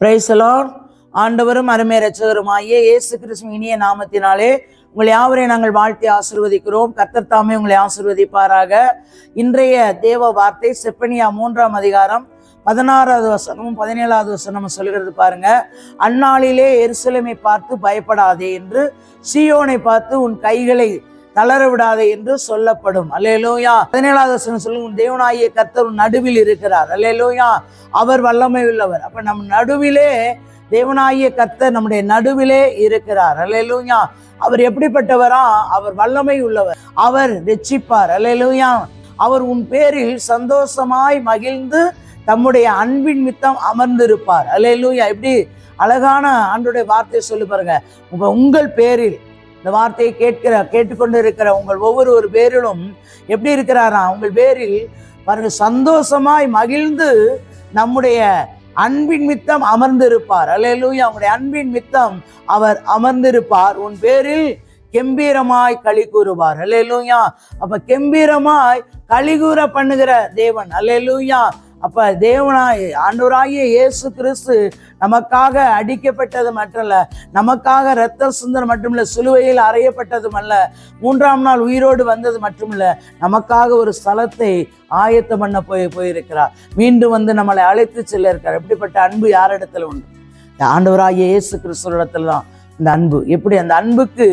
பிரைசலான் ஆண்டவரும் அருமை ரட்சகருமாகிய இயேசு கிறிஸ்துவ இனிய நாமத்தினாலே உங்களை யாவரையும் நாங்கள் வாழ்த்தி ஆசிர்வதிக்கிறோம். கர்த்தர் தாமே உங்களை ஆசிர்வதிப்பாராக. இன்றைய தேவ வார்த்தை செப்பனியா மூன்றாம் அதிகாரம் பதினாறாவது வசனமும் பதினேழாவது வசனமும் சொல்கிறது பாருங்க. அந்நாளிலே எருசலேமை பார்த்து பயப்படாதே என்று சியோனை பார்த்து உன் கைகளை தளர விடாதே என்று சொல்லப்படும். அல்லேலோயா. பதினேழாவது வசனம் சொல்லும் உன் தேவனாகிய கர்த்தர் உன் நடுவில் இருக்கிறார். அல்லேலோயா. அவர் வல்லமை உள்ளவர். அப்ப நம் நடுவிலே தேவனாகிய கர்த்தர் நம்முடைய நடுவிலே இருக்கிறார். அல்லேலூயா. அவர் எப்படிப்பட்டவரா? அவர் வல்லமை உள்ளவர். அவர் ரட்சிப்பார். அல்லேலூயா. அவர் உன் பேரில் சந்தோஷமாய் மகிழ்ந்து தம்முடைய அன்பின் மித்தம் அமர்ந்திருப்பார். அல்லேலூயா. எப்படி அழகான ஆண்டுடைய வார்த்தையை சொல்லி பாருங்க. உங்கள் பேரில் இந்த வார்த்தையை கேட்கிற கேட்டுக்கொண்டு இருக்கிற உங்கள் ஒவ்வொரு ஒரு பேரிலும் எப்படி இருக்கிறாரா? உங்கள் பேரில் பாருங்க சந்தோஷமாய் மகிழ்ந்து நம்முடைய அன்பின் மித்தம் அமர்ந்திருப்பார். அல்லையிலும் அவங்களுடைய அன்பின் மித்தம் அவர் அமர்ந்திருப்பார். உன் பேரில் கெம்பீரமாய் களி கூறுவார். அல்லையிலும் அப்ப கெம்பீரமாய் களிகூற பண்ணுகிற தேவன். அல்லையிலும் அப்ப தேவனாய் ஆண்டவராகிய இயேசு கிறிஸ்து நமக்காக அடிக்கப்பட்டது மட்டுமல்ல நமக்காக இரத்த சுந்தரம் மட்டுமில்ல சிலுவையில் அறையப்பட்டதும் அல்ல மூன்றாம் நாள் உயிரோடு வந்தது மட்டுமல்ல நமக்காக ஒரு ஸ்தலத்தை ஆயத்தம் பண்ண போய் போயிருக்கிறார். மீண்டும் வந்து நம்மளை அழைத்து செல்ல இருக்கிறார். எப்படிப்பட்ட அன்பு யாரிடத்துல உண்டு? ஆண்டவராகிய இயேசு கிறிஸ்துவிடத்துல தான் இந்த அன்பு. எப்படி? அந்த அன்புக்கு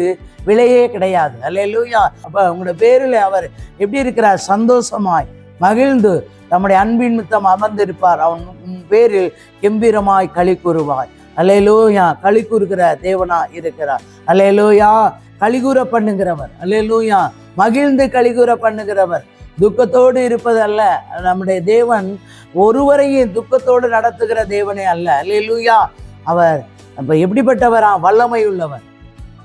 விலையே கிடையாது. அல்ல லூயா அப்ப உங்களோட பேரில் அவர் எப்படி இருக்கிறார்? சந்தோஷமாய் மகிழ்ந்து தம்முடைய அன்பின் மித்தம் அமர்ந்திருப்பார். அவன் உன் பேரில் கெம்பீரமாய் களி கூறுவாய். அல்லேலூயா களி கூறுகிற தேவனா இருக்கிறார். அல்லேலூயா களிகூற பண்ணுகிறவர். அல்லேலூயா மகிழ்ந்து களிகூற பண்ணுகிறவர். துக்கத்தோடு இருப்பதல்ல நம்முடைய தேவன் ஒருவரையும் துக்கத்தோடு நடத்துகிற தேவனே அல்ல. அலையலூயா அவர் நம்ம எப்படிப்பட்டவரா? வல்லமை உள்ளவர்.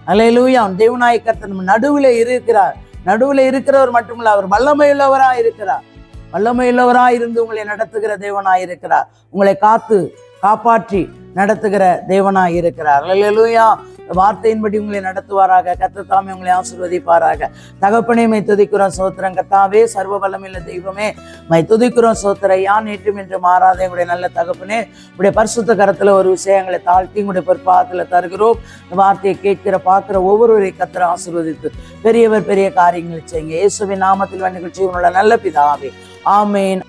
அலையலூயா தேவநாய நம்ம நடுவில் இருக்கிறார். நடுவில் இருக்கிறவர் மட்டுமல்ல அவர் வல்லமை உள்ளவராக இருக்கிறார். வல்லமையுள்ளவராய் இருந்து உங்களை நடத்துகிற தேவனாய் இருக்கிறார் உங்களை காத்து காப்பாற்றி நடத்துகிற தேவனாய் இருக்கிறார் அல்லேலூயா. வார்த்தையின்படி உங்களை நடத்துவாராக. கத்தத்தாமே உங்களை ஆசிர்வதிப்பாராக. தகப்பனே மை துதிக்கிறோம் சோத்திரம். கத்தாவே சர்வ வல்லமையுள்ள தெய்வமே மை துதிக்கிறோம் சோத்திர. யான் நேற்றும் என்று மாறாத எங்களுடைய நல்ல தகப்பனே. உடைய பரிசுத்த கரத்தில் ஒரு விஷயங்களை தாழ்த்தி உங்களுடைய பொற்பாகத்தில் தருகிறோம். இந்த வார்த்தையை கேட்கிற பார்க்குற ஒவ்வொருவரை கத்திர ஆசிர்வதித்து பெரியவர் பெரிய காரியங்களை செய்யுங்க. இயேசுவின் நாமத்தில் நிகழ்ச்சி உங்களோட நல்ல பிதாவே. ஆமேன்